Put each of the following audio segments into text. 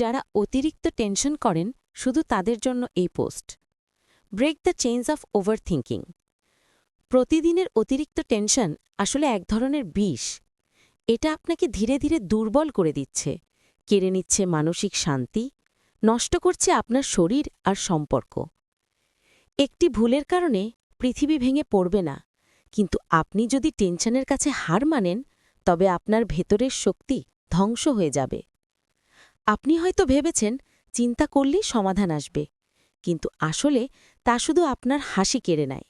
যারা অতিরিক্ত টেনশন করেন শুধু তাদের জন্য এই post. Break the change of overthinking প্রতিদিনের অতিরিক্ত টেনশন আসলে এক ধরনের বিষ। এটা আপনাকে ধীরে ধীরে দুর্বল করে দিচ্ছে, কেড়ে নিচ্ছে মানসিক শান্তি, নষ্ট করছে আপনার শরীর আর সম্পর্ক। একটি ভুলের কারণে পৃথিবী ভেঙে পড়বে না, কিন্তু আপনি যদি টেনশনের কাছে হার মানেন, তবে আপনার ভেতরের শক্তি ধ্বংস হয়ে যাবে। আপনি হয়তো ভেবেছেন, চিন্তা করলেই সমাধান আসবে। কিন্তু আসলে তা শুধু আপনার হাসি কেড়ে নেয়।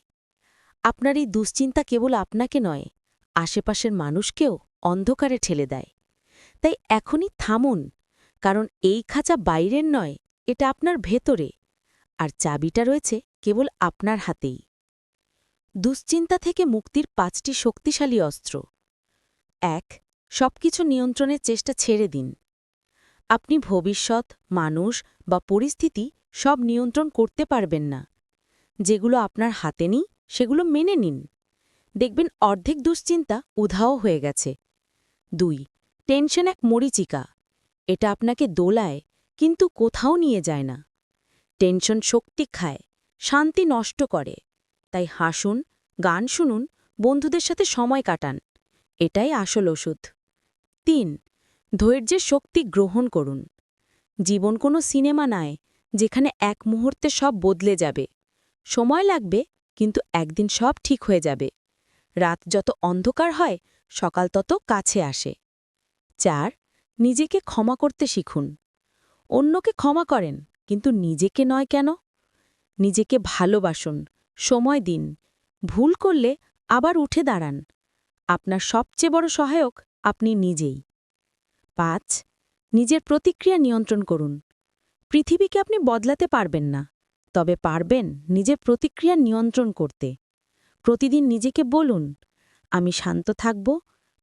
আপনার এই দুশ্চিন্তা কেবল আপনাকে নয়, আশেপাশের মানুষকেও অন্ধকারে ঠেলে দেয়। তাই এখনই থামুন, কারণ এই খাঁচা বাইরের নয়, এটা আপনার ভেতরে। আর চাবিটা রয়েছে কেবল আপনার হাতেই। দুশ্চিন্তা থেকে মুক্তির পাঁচটি শক্তিশালী অস্ত্র। এক, সবকিছু নিয়ন্ত্রণের চেষ্টা ছেড়ে দিন। আপনি ভবিষ্যৎ, মানুষ বা পরিস্থিতি সব নিয়ন্ত্রণ করতে পারবেন না। যেগুলো আপনার হাতে নেই, সেগুলো মেনে নিন। দেখবেন অর্ধেক দুশ্চিন্তা উধাও হয়ে গেছে। দুই, টেনশন এক মরিচিকা। এটা আপনাকে দোলায়, কিন্তু কোথাও নিয়ে যায় না। টেনশন শক্তি খায়, শান্তি নষ্ট করে। তাই হাসুন, গান শুনুন, বন্ধুদের সাথে সময় কাটান। এটাই আসল ওষুধ। তিন ধৈর্যের শক্তি গ্রহণ করুন। জীবন কোনো সিনেমা নয়, যেখানে এক মুহূর্তে সব বদলে যাবে। সময় লাগবে, কিন্তু একদিন সব ঠিক হয়ে যাবে। রাত যত অন্ধকার হয়, সকাল তত কাছে আসে। চার, নিজেকে ক্ষমা করতে শিখুন। অন্যকে ক্ষমা করেন, কিন্তু নিজেকে নয় কেন? নিজেকে ভালোবাসুন, সময় দিন। ভুল করলে আবার উঠে দাঁড়ান। আপনার সবচেয়ে বড় সহায়ক আপনি নিজেই। পাঁচ, নিজের প্রতিক্রিয়া নিয়ন্ত্রণ করুন। পৃথিবীকে আপনি বদলাতে পারবেন না, তবে পারবেন নিজের প্রতিক্রিয়া নিয়ন্ত্রণ করতে। প্রতিদিন নিজেকে বলুন, আমি শান্ত থাকব,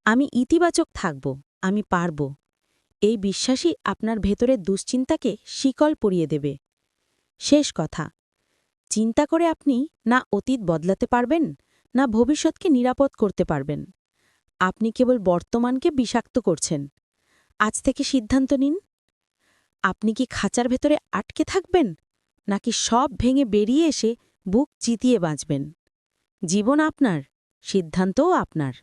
আমি ইতিবাচক থাকব, আমি পারব। এই বিশ্বাসই আপনার ভেতরের দুশ্চিন্তাকে শিকল পরিয়ে দেবে। শেষ কথা, চিন্তা করে আপনি না অতীত বদলাতে পারবেন, না ভবিষ্যৎকে নিরাপদ করতে পারবেন। আপনি কেবল বর্তমানকে বিষাক্ত করছেন। আজ থেকে সিদ্ধান্ত নিন। আপনি কি খাঁচার ভেতরে আটকে থাকবেন, নাকি সব ভেঙে বেরিয়ে এসে বুক চিতিয়ে বাঁচবেন? জীবন আপনার, সিদ্ধান্তও আপনার।